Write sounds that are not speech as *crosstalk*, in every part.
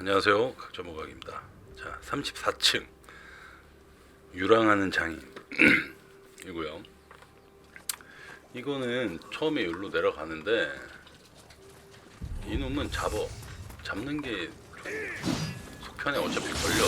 안녕하세요. 각점호각입니다. 자, 34층 유랑하는 장인이고요. *clears throat* 이거는 처음에 여기로 내려가는데 이놈은 잡어 잡는 게좀 속편에 어차피 걸려.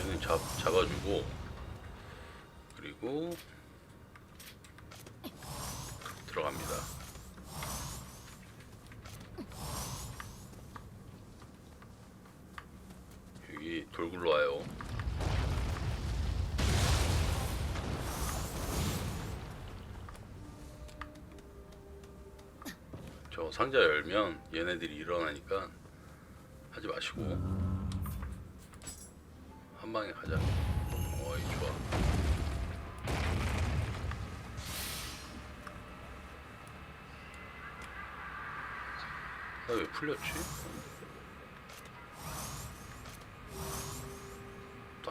얘는 잡 잡아주고 그리고 들어갑니다. 여기 돌 굴러 와요. 저 상자 열면 얘네들이 일어나니까 하지 마시고 한 방에 가자. 어이 좋아. 나 왜 풀렸지?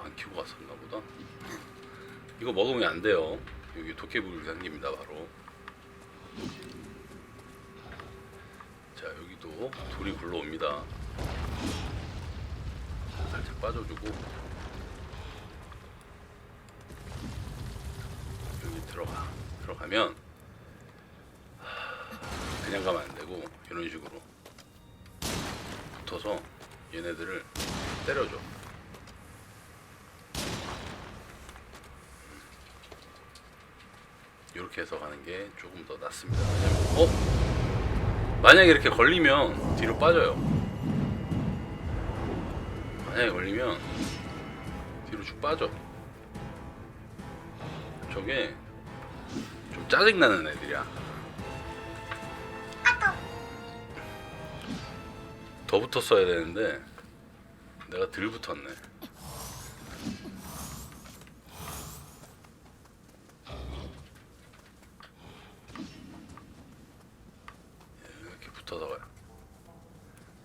안 키고 갔었나 보다. 이거 먹으면 안 돼요. 여기 도깨비불이 생깁니다, 바로. 자, 여기도 돌이 굴러옵니다. 살짝 빠져주고. 여기 들어가. 들어가면 하, 그냥 가면 안 되고 이런 식으로 붙어서 얘네들을 때려줘. 이렇게 해서 가는 게 조금 더 낫습니다. 왜냐면- 어? 만약에 이렇게 걸리면 뒤로 빠져요. 만약에 걸리면 뒤로 쭉 빠져. 저게 좀 짜증나는 애들이야. 더 붙었어야 되는데 내가 덜 붙었네. 이렇게 붙어서 가요.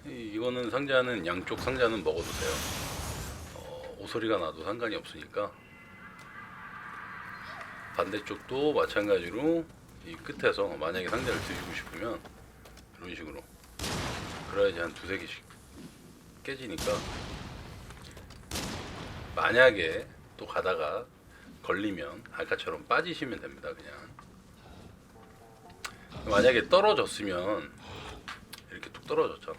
이- 이거는 상자는 양쪽 상자는 먹어도 돼요. 어, 오소리가 나도 상관이 없으니까. 반대쪽도 마찬가지로 이 끝에서 만약에 상자를 드시고 싶으면 이런 식으로. 그래야지 한 두세 개씩 깨지니까. 만약에 또 가다가 걸리면 아까처럼 빠지시면 됩니다 그냥. 만약에 떨어졌으면 떨어졌잖아.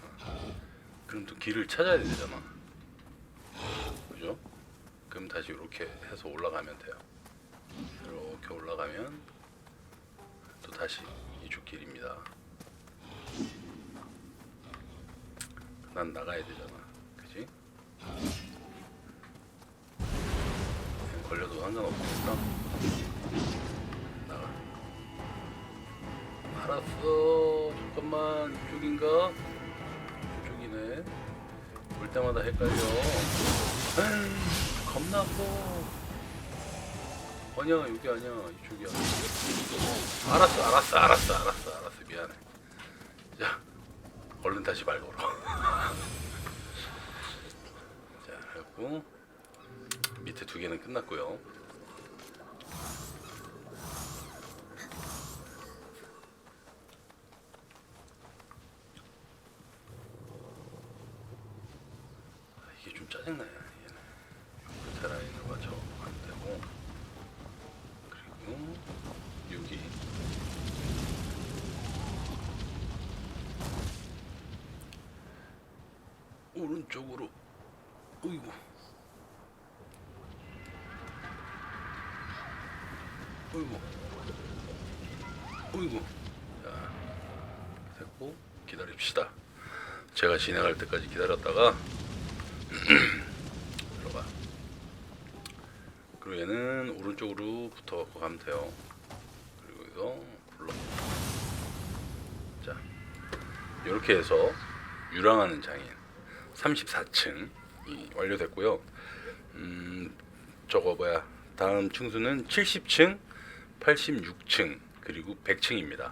그럼 또 길을 찾아야 되잖아. 그죠? 그럼 다시 이렇게 해서 올라가면 돼요. 이렇게 올라가면 또 다시 이쪽 길입니다. 난 나가야 되잖아. 그지? 걸려도 상관없으니까 나가. 알았어 잠깐만 이쪽인가? 이쪽이네. 볼 때마다 헷갈려. *laughs* 겁나 아파 아니야 여기 아니야. 이쪽이야. 알았어 알았어 알았어 알았어 알았어. 미안해. 자 얼른 다시 말 걸어. *laughs* 자 그리고 밑에 두 개는 끝났고요 아, 짜증나요? 얘는. 끝에 라인을 맞춰 가면 되고. 그리고 여기. 오른쪽으로. 어이구. 어이구. 어이구. 자 됐고 기다립시다. 제가 진행할 때까지 기다렸다가 *clears throat* 들어가 그리고 얘는 오른쪽으로 붙어갖고 가면 돼요 그리고 여기서 불러 자 이렇게 해서 유랑하는 장인 34층이 완료됐고요. 음, 저거 뭐야? 다음 층수는 70층, 86층, 그리고 100층입니다.